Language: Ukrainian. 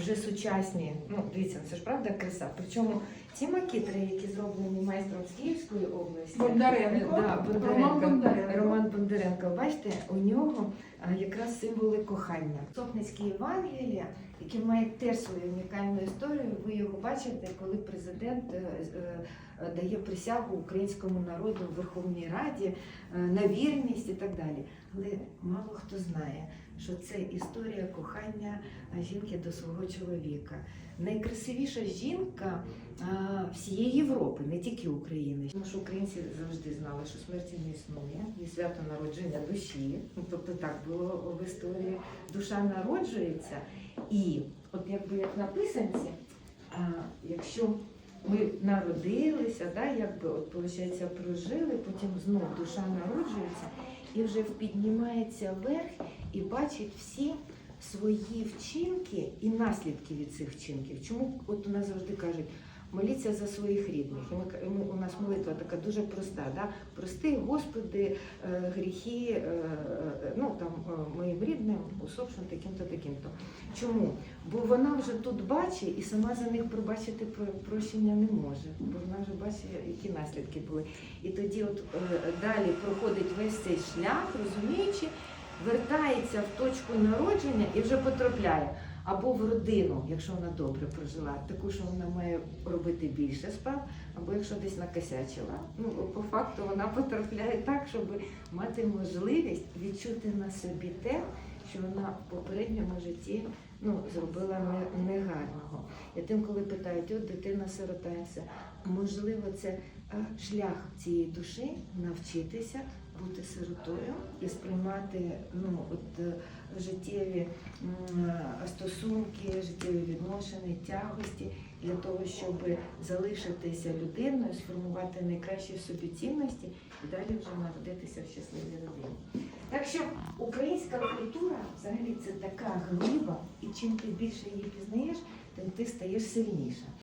вже сучасні. Ну, дивіться, це ж правда краса. Причому ці макітри, які зроблені майстром з Київської області. Бондаренко. Да, Бондаренко. Роман Бондаренко. Бондаренко. Бачите, у нього якраз символи кохання. Сопницьке Євангелія, яке має теж свою унікальну історію. Ви його бачите, коли президент е, е, е, дає присягу українському народу в Верховній Раді е, на вірність і так далі. Але мало хто знає, що це історія кохання е, жінки до свого чоловіка. Найкрасивіша жінка всієї Європи, не тільки України. Тому що українці завжди знали, що смерті не існує, є свято народження душі. Ну, тобто так було в історії. Душа народжується, і от якби як на писанці, якщо ми народилися, да, якби от виходить, прожили, потім знов душа народжується і вже піднімається вверх і бачить всі свої вчинки і наслідки від цих вчинків. Чому от у нас завжди кажуть, моліться за своїх рідних. І ми, у нас молитва така дуже проста. Да? Прости, Господи, е, гріхи, е, е, ну там моїм рідним, усопшим таким-то, таким-то. Чому? Бо вона вже тут бачить і сама за них пробачити прощення не може, бо вона вже бачить, які наслідки були. І тоді, от далі проходить весь цей шлях, розуміючи, вертається в точку народження і вже потрапляє або в родину, якщо вона добре прожила, таку, що вона має робити більше справ, або якщо десь накосячила. Ну по факту вона потрапляє так, щоб мати можливість відчути на собі те, що вона в попередньому житті ну, зробила не- негарного. І тим, коли питають, от дитина сиротається, можливо, це шлях цієї душі навчитися бути сиротою і сприймати ну, от, е, життєві е, стосунки, життєві відношення, тягості для того, щоб залишитися людиною, сформувати найкращі в собі цінності і далі вже народитися в щасливій родині. Так що українська культура взагалі це така глиба, і чим ти більше її пізнаєш, тим ти стаєш сильніша.